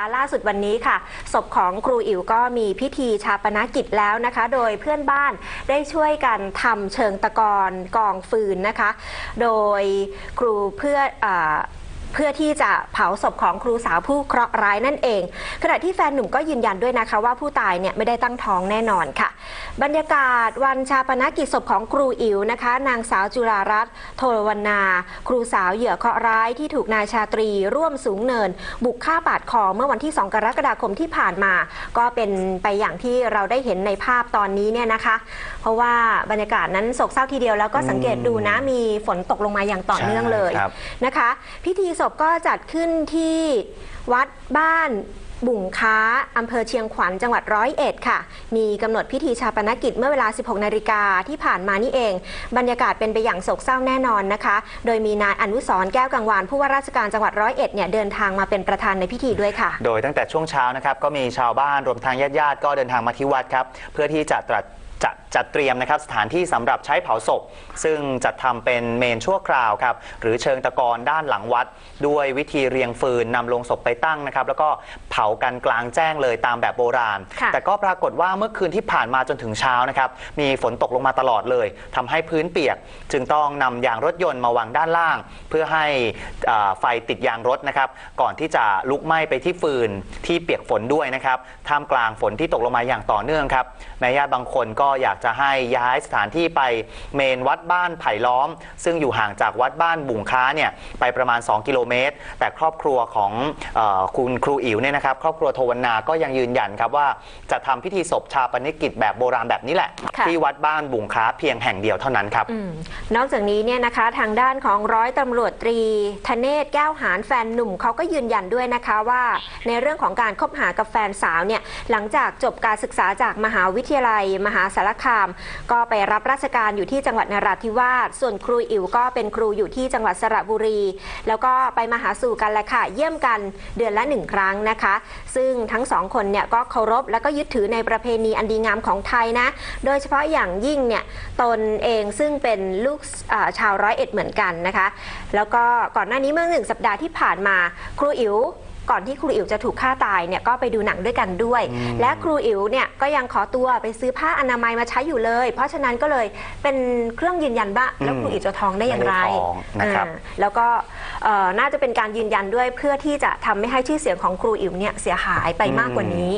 นะคะล่าสุดวันนี้ค่ะศพของครูอิ๋วก็มีพิธีชาปนกิจแล้วนะคะ โดยเพื่อนบ้านได้ช่วยกันทำเชิงตะกอนกองฟืนนะคะ โดยครูเพื่ออ เพื่อที่จะเผาศพของครูสาวผู้เคราะห์ร้ายนั่นเอง ขณะที่แฟนหนุ่มก็ยืนยันด้วยนะคะว่าผู้ตายเนี่ยไม่ได้ตั้งท้องแน่นอนค่ะ บรรยากาศวันชาปนกิจศพของครูอิ๋วนะคะ นางสาวจุฬารัตน์โทรวรรณา ครูสาวเหยื่อเคราะห์ร้ายที่ถูกนายชาตรีร่วมสูงเนิน บุกฆ่าปาดคอเมื่อวันที่ 2 กรกฎาคมที่ผ่านมา ก็เป็นไปอย่างที่เราได้เห็นในภาพตอนนี้เนี่ยนะคะ เพราะว่าบรรยากาศนั้นโศกเศร้าทีเดียวแล้วก็สังเกตดูนะมีฝนตกลงมาอย่างต่อเนื่องเลยใช่ครับนะคะ พิธีศพก็จัดขึ้นที่วัดบ้านบุ่งค้า อำเภอเชียงขวัญจังหวัดร้อยเอ็ดค่ะ มีกำหนดพิธีชาปนกิจเมื่อเวลา 16 นาฬิกาที่ผ่านมานี่เอง บรรยากาศเป็นไปอย่างโศกเศร้าแน่นอนนะคะ โดยมีนายอนุสรแก้วกังวาน ผู้ว่าราชการจังหวัดร้อยเอ็ดเนี่ยเดินทางมาเป็นประธานในพิธีด้วยค่ะ โดยตั้งแต่ช่วงเช้านะครับก็มีชาวบ้านรวมทางญาติญาติๆก็เดินทางมาที่วัดครับเพื่อที่จะตรัส จัดจัดเตรียมนะครับสถานที่สำหรับใช้เผาศพ ซึ่งจัดทำเป็นเมนชั่วคราวครับหรือเชิงตะกอนด้านหลังวัด ด้วยวิธีเรียงฟืนนำลงศพไปตั้งนะครับแล้วก็เผากันกลางแจ้งเลยตามแบบโบราณค่ะแต่ก็ปรากฏว่าเมื่อคืนที่ผ่านมาจนถึงเช้านะครับมีฝนตกลงมาตลอดเลยทำให้พื้นเปียก จึงต้องนำยางรถยนต์มาวางด้านล่าง เพื่อให้อ่าไฟติดยางรถนะครับก่อนที่จะลุกไหม้ไปที่ฟืนที่เปียกฝนด้วยนะครับท่ามกลางฝนที่ตกลงมาอย่างต่อเนื่องครับแม่ญาติบางคนก็อยากจะให้ย้ายสถานที่ไปเมนวัดบ้านไผ่ล้อม ซึ่งอยู่ห่างจากวัดบ้านบุงค้าเนี่ยไปประมาณ 2 กิโลเมตร แต่ครอบครัวของเออคุณครูอิ๋วเนี่ยนะครับ ครอบครัวโทวันนาก็ยังยืนยันครับว่าจะทำพิธีศพชาปนกิจแบบโบราณแบบนี้แหละค่ะที่วัดบ้านบุงค้าเพียงแห่งเดียวเท่านั้นครับอืมนอกจากนี้เนี่ยนะคะทางด้านของร้อยตำรวจตรีธเนศแก้วหานแฟนหนุ่มเขาก็ยืนยันด้วยนะคะว่าในเรื่องของการคบหากับแฟนสาวเนี่ยหลังจากจบการศึกษาจากมหาวิทยาลัย มหาสารคามก็ไปรับราชการอยู่ที่จังหวัดนราธิวาส ส่วนครูอิ๋วก็เป็นครูอยู่ที่จังหวัดสระบุรี แล้วก็ไปมาหาสู่กันแหละค่ะ เยี่ยมกันเดือนละหนึ่งครั้งนะคะ ซึ่งทั้งสองคนเนี่ยก็เคารพและก็ยึดถือในประเพณีอันดีงามของไทยนะ โดยเฉพาะอย่างยิ่งเนี่ยตนเองซึ่งเป็นลูกชาวร้อยเอ็ดเหมือนกันนะคะ แล้วก็ก่อนหน้านี้เมื่อหนึ่งสัปดาห์ที่ผ่านมา ครูอิ๋ว ก่อนที่ครูอิ๋วจะถูกฆ่าตายเนี่ยก็ไปดูหนังด้วยกันด้วยอืมและครูอิ๋วเนี่ยก็ยังขอตัวไปซื้อผ้าอนามัยมาใช้อยู่เลย เพราะฉะนั้นก็เลยเป็นเครื่องยืนยันว่าแล้วครูอิ๋วจะท้องได้อย่างไรไม่ได้ท้องนะครับ อ่าแล้วก็เอ่อน่าจะเป็นการยืนยันด้วยเพื่อที่จะทำไม่ให้ชื่อเสียงของครูอิ๋วเนี่ยเสียหายไปมากกว่านี้